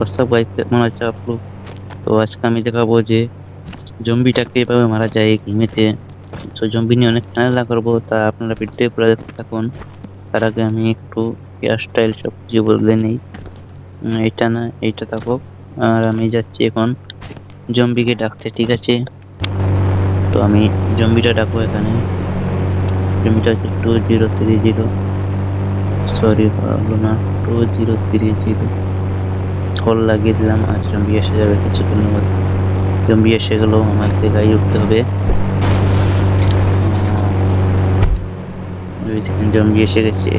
মনে হচ্ছে আপলোড তো আজকে আমি দেখাবো যে জম্বিটাকে এভাবে মারা যায় গেমেতে। তো জম্বি নিয়ে অনেক খেলা করব, তা আপনারা ভিডিও পুরো দেখতে থাকুন। তার আগে আমি একটু হেয়ার স্টাইল সব কিছু বদলে নেই। এটা না, এইটা থাকুক। আর আমি যাচ্ছি এখন জম্বিকে ডাকতে, ঠিক আছে? তো আমি জম্বিটা ডাকবো এখানে। জম্বিটা হচ্ছে two zero three zero sorry হলো না two zero three zero call লাগিয়ে দিলাম আর জম্বি এসে যাবে কিছুক্ষণের মধ্যে। জম্বি এসে গেল আমাকে গাড়ি উঠতে হবে। জম্বি এসে গেছে।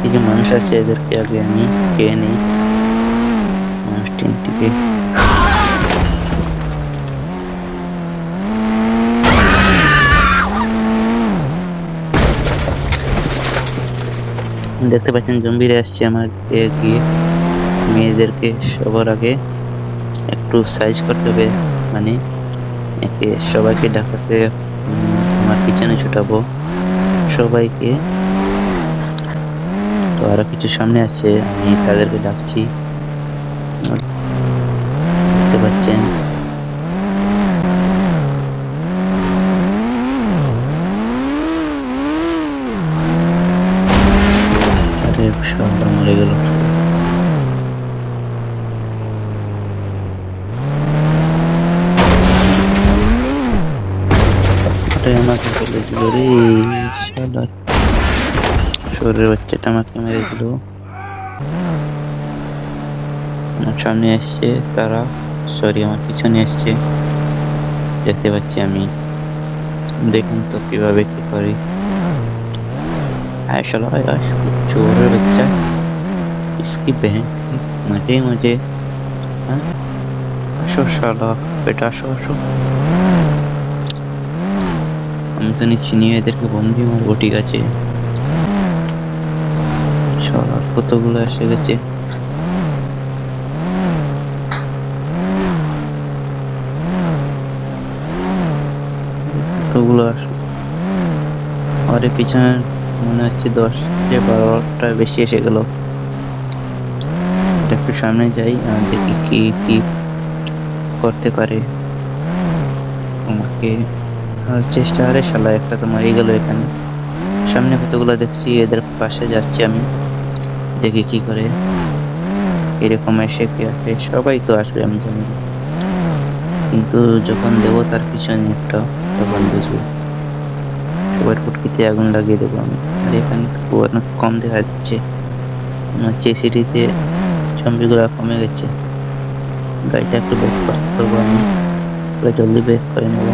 কিছু মানুষ আছে, এদেরকে আগে আমি খেয়ে নিই। মানুষ তিনটিকে দেখতে পাচ্ছেন, জম্বিরে আসছে আমার গিয়ে মেয়েদেরকে সবার আগে একটু সাইজ করতে হবে। মানে একে সবাইকে ডাকাতে আমার পিছনে ছুটাবো। সবাইকে তো আরও কিছু সামনে আছে, আমি তাদেরকে ডাকছি দেখতে পাচ্ছেন আরে হয়ে গেল। শরীরের বাচ্চাটা আমাকে মেরে দিল। আমার সামনে এসছে, তারা সরি আমার পিছনে এসছে। দেখতে পাচ্ছি আমি। দেখুন তো কীভাবে কী করি। আয় সবাই চোরের বাচ্চা। इसकी बहन की मजे ही मजे हाँ আসো শালা বেটা আসো আসো আমি তো নিচ্ছি নিয়ে এদেরকে বন্দি মারবো ঠিক আছে শালা কতগুলো এসে গেছে কতগুলো আস আরে পিছনে মনে হচ্ছে দশ যে বারোটা বেশি এসে গেল একটু সামনে যাই দেখি কি কি করতে পারে। আর চেষ্টা আরে শালা, একটা তো মারি গেল এখানে। সামনে কতগুলো দেখছি, এদের পাশে যাচ্ছি আমি। দেখি কি করে। এরকম এসে কে আসে সবাই তো আসবে, আমি জানি কিন্তু যখন দেবো তার পিছনে একটা, তখন বুঝব। সবার ফুটকিতে আগুন লাগিয়ে দেবো আমি। আর এখানে তো অনেক কম দেখা যাচ্ছে। মনে হচ্ছে সিটিতে জম্বিগুলো কমে গেছে। গাড়িটা একটু বেক করব আমি। জলদি বেক করে নেব।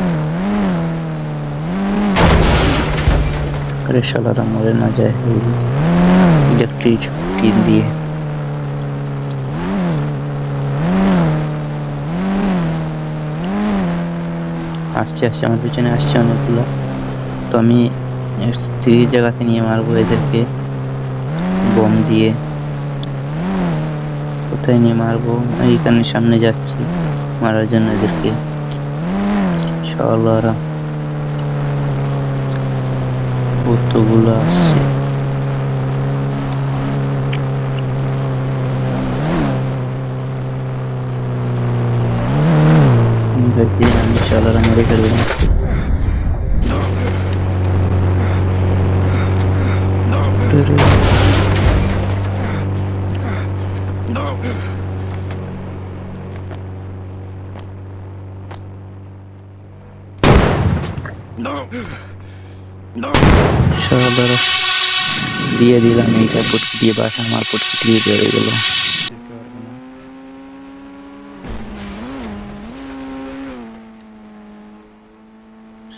আরে শালারা, মরে না যায় ইলেকট্রিক টিন দিয়ে। আসছে আসছে, আমার পিছনে আসছে অনেকগুলো। তো আমি স্ত্রী জায়গাতে নিয়ে মারবো এদেরকে। বোম দিয়ে। কোথায় নিয়ে মারবো? এইখানে সামনে যাচ্ছি। মারার জন্য এদেরকে। আসছে আমি মেরে ফেলব। শালারা দিয়ে দিলাম এইটা পুটকি দিয়ে বাসা আমার পুটকি দিয়ে বেড়ে গেল।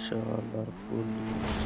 সবার পুলিশ